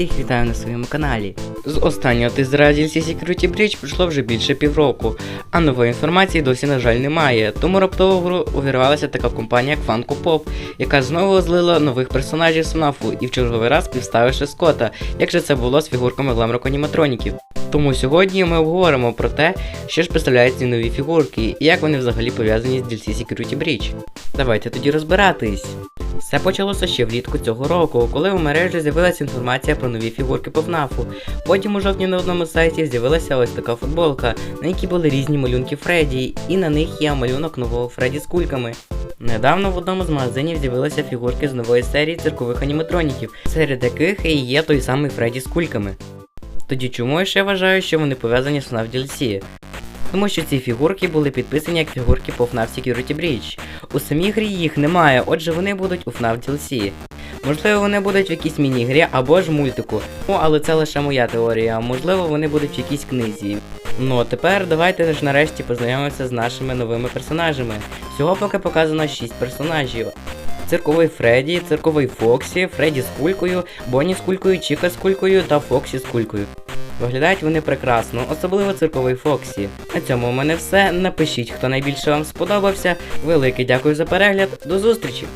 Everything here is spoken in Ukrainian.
Всіх вітаю на своєму каналі. З останнього DLC Security Breach пройшло вже більше півроку, а нової інформації досі, на жаль, немає. Тому раптово увірвалася така компанія як Funko Pop, яка знову злила нових персонажів з FNAF і в черговий раз підставивши Скотта, як же це було з фігурками гламроку аніматроніків. Тому сьогодні ми обговоримо про те, що ж представляють ці нові фігурки і як вони взагалі пов'язані з DLC Security Breach. Давайте тоді розбиратись. Все почалося ще влітку цього року, коли у мережі з'явилася інформація про нові фігурки по ФНАФу. Потім у жовтні на одному сайті з'явилася ось така футболка, на якій були різні малюнки Фредді, і на них є малюнок нового Фредді з кульками. Недавно в одному з магазинів з'явилися фігурки з нової серії циркових аніматроніків, серед яких і є той самий Фредді з кульками. Тоді чому я ще вважаю, що вони пов'язані з FNAF DLC? Тому що ці фігурки були підписані як фігурки по FNAF Security Breach. У самій грі їх немає, отже вони будуть у FNAF DLC. Можливо, вони будуть в якійсь міні-грі або ж мультику. Ну, але це лише моя теорія, можливо, вони будуть в якійсь книзі. Ну а тепер давайте ж нарешті познайомимося з нашими новими персонажами. Всього поки показано 6 персонажів. Цирковий Фредді, цирковий Фоксі, Фредді з кулькою, Бонні з кулькою, Чіка з кулькою та Фоксі з кулькою. Виглядають вони прекрасно, особливо цирковий Фоксі. На цьому у мене все. Напишіть, хто найбільше вам сподобався. Велике дякую за перегляд. До зустрічі!